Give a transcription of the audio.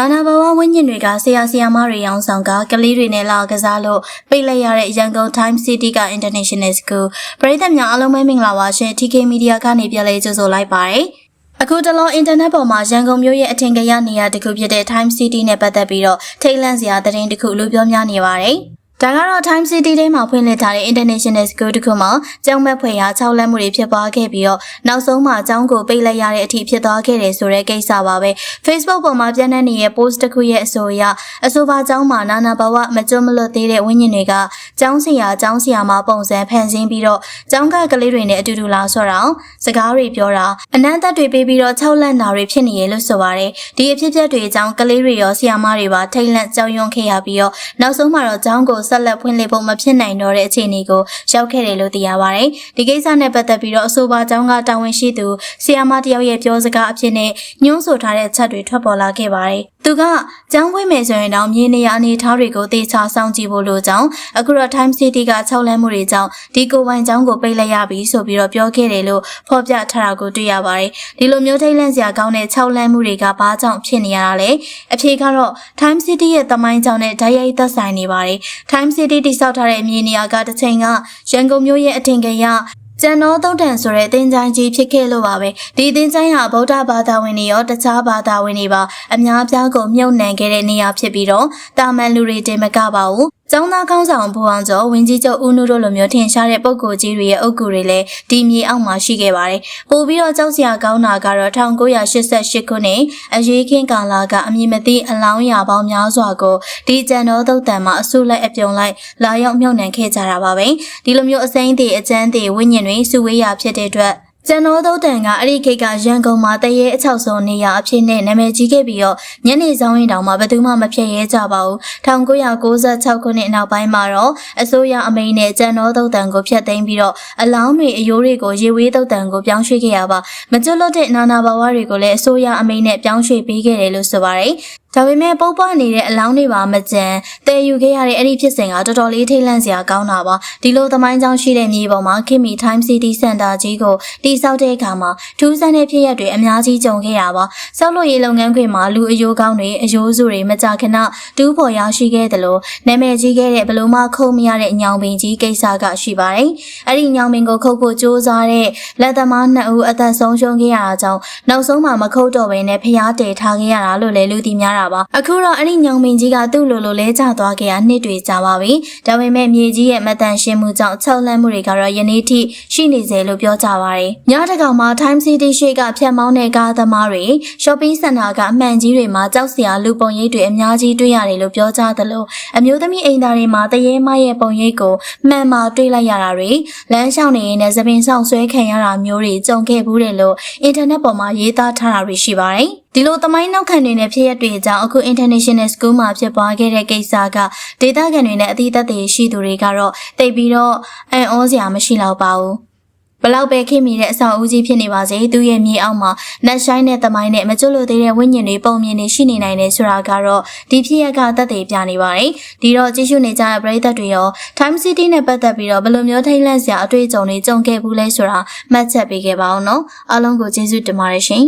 နာနာဘဝဝင်းညင်တွေကဆရာဆရာမတွေရောင်းဆောင်ကကလေးတွေနဲ့လာကစားလို့ပိတ်လိုက်ရတဲ့ရန်ကုန် Time City က International School ပရိသတ်များအားလုံးပဲမင်္ဂလာပါရှင် TK Media ကနေပြန်လည်ကြိုဆိုလိုက်ပါတယ်အခုတလောအင်တာနက်ပေါ်မှာရန်ကုန်မြို့ရဲ့အထင်ကရနေရာတစ်ခုဖြစ်တဲ့ Time City နဲ့ပတ်သက်ပြီးတော့ထိတ်လန့်စရာသတင်းတစ်ခုလူပြောများနေပါတယ် ဒါကတော့ Time City ထဲမှာဖွင့်လှစ်ထားတဲ့ International School တစ်ခုမှာကျောင်းမက်ဖွယ်ရာ6လက်မှုတွေဖြစ်ပွားခဲ့ပြီးတော့နောက်ဆုံးမှာကျောင်းကိုပိတ်လိုက်ရတဲ့အထိဖြစ်သွားခဲ့တယ်ဆိုတဲ့ကိစ္စပါပဲ Facebook ပေါ်မှာပြန့်နှံ့နေတဲ့ post တစ်ခုရဲ့အဆိုအရအဆိုပါကျောင်းမှာနာနာဘဝမကျွတ်မလွတ်သေးတဲ့ဝိညာဉ်တွေကကျောင်းဆရာကျောင်းဆရာမပုံစံဖန်ဆင်းပြီးတော့ကျောင်းကကလေးတွေနဲ့အတူတူလာဆော့တာစကားတွေပြောတာအနမ်းသက်တွေပေးပြီးတော့6လက်နာတွေဖြစ်နေရလို့ဆိုပါတယ်ဒီအဖြစ်အပျက်တွေအကြောင်းကလေးတွေရောဆရာမတွေပါထိတ်လန့်ကြောက်ရွံ့ခဲ့ရပြီးတော့နောက်ဆုံးမှာတော့ကျောင်းကိုဆက်လက်ဖွင့်လှစ်ဖို့မဖြစ်နိုင်တော့တဲ့အခြေအနေကိုရောက်ခဲ့တယ်လို့သိရပါတယ်ဒီကိစ္စနဲ့ပတ်သက်ပြီးတော့အဆိုပါကျောင်းကတာဝန်ရှိသူဆရာမတယောက်ရဲ့ပြောစကားအဖြစ်နဲ့ညှိုးဆိုထားတဲ့ချက်တွေထွက်ပေါ်လာခဲ့ပါတယ် သူကကျောင်းခွင့်မယ်ဆိုရင်တော့မြေနေရာအနေအထားတွေကိုသေချာစောင့်ကြည့်ဖို့လိုကြောင်းအခုတော့ Time City က6လမ်းမှုတွေကြောင့်ဒီကိုပိုင်ကျောင်းကိုပိတ်လိုက်ရပြီဆိုပြီးတော့ပြောခဲ့တယ်လို့ဖော်ပြထားတာကိုတွေ့ရပါတယ်ဒီလိုမျိုးထိတ်လန့်စရာကောင်းတဲ့6လမ်းမှုတွေကဘာကြောင့်ဖြစ်နေရတာလဲအဖြေကတော့ Time City ရဲ့တမိုင်းကြောင့်နဲ့ဓာတ်ရိုက်သက်ဆိုင်နေပါတယ် Time City တိစောက်ထားတဲ့မြေနေရာကတစ်ချိန်ကရန်ကုန်မြို့ရဲ့အထင်ကရ ကျန်တော်သုံးတန်ဆိုတဲ့အသင်းချိုင်းကြီးဖြစ်ခဲ့လို့ပါပဲဒီအသင်းချိုင်းဟာဗုဒ္ဓဘာသာဝင်တွေရောတခြားဘာသာဝင်တွေပါအများအပြားကိုမြုပ်နှံခဲ့တဲ့နေရာဖြစ်ပြီးတော့တာမန်လူတွေတင်မကပါဘူး ကျောင်းသားကောင်းဆောင်ဘူအောင်ကျော်ဝင်းကြီးချုပ်ဦးနုတို့လိုမျိုးထင်ရှားတဲ့ပုံကိုယ်ကြီးတွေရဲ့အုပ်ကူတွေလည်းဒီမြေအောက်မှာရှိခဲ့ပါတယ်။ပို့ပြီးတော့ကြောက်စရာကောင်းတာကတော့1988ခုနှစ်အရေးခင်းကာလကအမည်မသိအလောင်းရာပေါင်းများစွာကိုဒီကျန်တော်သုတ်တန်မှာအဆုလိုက်အပြုံလိုက်လာရောက်မြုပ်နှံခဲ့ကြတာပါပဲ။ဒီလိုမျိုးအစိမ့်တွေအကျန်းတွေဝိညာဉ်တွေစုဝေးရာဖြစ်တဲ့အတွက် ကျန်တော်တို့တန်ကအဲ့ဒီခေတ်ကရန်ကုန်မှာတရေအချောက်ဆုံးနေရအဖြစ်နဲ့နာမည်ကြီးခဲ့ပြီးတော့ညနေဆောင်ရင်တောင်မှဘယ်သူမှမဖြစ်ရဲကြပါဘူး1996ခုနှစ်နောက်ပိုင်းမှာတော့အစိုးရအမိန့်နဲ့ကျန်တော်တို့တန်ကိုဖျက်သိမ်းပြီးတော့အလောင်းတွေအယိုးတွေကိုရေဝေးတို့တန်ကိုပြောင်းရွှေ့ခဲ့ရပါမကျွတ်လွတ်တဲ့နာနာဘဝတွေကိုလည်းအစိုးရအမိန့်နဲ့ပြောင်းရွှေ့ပေးခဲ့တယ်လို့ဆိုပါတယ်ဒါပေမဲ့ပုပ်ပွားနေတဲ့အလောင်းတွေပါမကြံတည်ယူခဲ့ရတဲ့အဲ့ဒီဖြစ်စဉ်ကတော်တော်လေးထိတ်လန့်စရာကောင်းတာပါဒီလိုသမိုင်းကြောင်းရှိတဲ့မြေပေါ်မှာခင်မီ Time City Center ကြီးကိုတိစောက်တဲ့အခါမှာထူးဆန်းတဲ့ဖြစ်ရပ်တွေအများကြီးကြုံခဲ့ရပါဆောက်လုပ်ရေးလုပ်ငန်းခွင်မှာလူအယိုးကောင်းတွေအယိုးစုတွေမကြာခဏတူးဖော်ရရှိခဲ့တယ်လို့နာမည်ကြီးခဲ့တဲ့ဘလို့မှခုံမရတဲ့ညောင်ပင်ကြီးကိစ္စကရှိပါတယ်အဲ့ဒီညောင်ပင်ကိုခုတ်ဖို့ကြိုးစားတဲ့လက်သမားနှစ်ဦးအသက်ဆုံးရှုံးခဲ့ရတာကြောင့်နောက်ဆုံးမှာမခုတ်တော့ဘဲနဲ့ဖျားတည်ထားခဲ့ရတာလို့လည်းလူသိများတာပါအခုတော့အဲ့ဒီညောင်ပင်ကြီးကသူ့လိုလိုလဲကျသွားခဲ့ရနှစ်တွေကြာပါပြီဒါပေမဲ့မြေကြီးရဲ့မတန်ရှင်းမှုကြောင့်၆လန့်မှုတွေကတော့ယနေ့ထိရှိနေစေလို့ပြောကြပါတယ်ညတကောင်မှာ Time City ရှိကဖြတ်မောင်းတဲ့ကားသမားတွေ shopping center ကအမှန်ကြီးတွေမှာကြောက်စရာလူပုံရိပ်တွေအများကြီးတွေ့ရတယ်လို့ပြောကြသလိုအမျိုးသမီးအိမ်သားတွေမှာတရေမရဲ့ပုံရိပ်ကိုမှန်မှတွေ့လိုက်ရတာတွေလမ်းလျှောက်နေရင်လည်းသပင်ဆောင်ဆွဲခံရတာမျိုးတွေကြုံခဲ့ဘူးတယ်လို့အင်တာနက်ပေါ်မှာရေးသားထားတာတွေရှိပါတယ်ဒီလိုသမိုင်းနောက်ခံတွေနဲ့ဖြစ်ရတွေအကြောင်းအခု International School မှာဖြစ်ပွားခဲ့တဲ့ကိစ္စကဒေတာကန်တွေနဲ့အသီးသက်တွေရှိသူတွေကတော့တိတ်ပြီးတော့အံ့ဩစရာမရှိတော့ပါဘူးဘလောက်ပဲခင်မိတဲ့အဆောင်ဦးကြီးဖြစ်နေပါစေသူရဲ့မြေအောက်မှာနတ်ဆိုင်တဲ့သမိုင်းနဲ့မကျွတ်လို့သေးတဲ့ဝိညာဉ်တွေပုံမြင်တွေရှိနေနိုင်တယ်ဆိုတာကတော့ဒီဖြစ်ရကသက်သေပြနေပါတယ်ဒီတော့ကြည့်ရှုနေကြတဲ့ပရိသတ်တွေရော Time City နဲ့ပတ်သက်ပြီးတော့ဘယ်လိုမျိုးထိတ်လန့်စရာအတွေ့အကြုံတွေကြုံခဲ့ဘူးလဲဆိုတာမှတ်ချက်ပေးခဲ့ပါအောင်နော်အားလုံးကိုကျေးဇူးတင်ပါတယ်ရှင်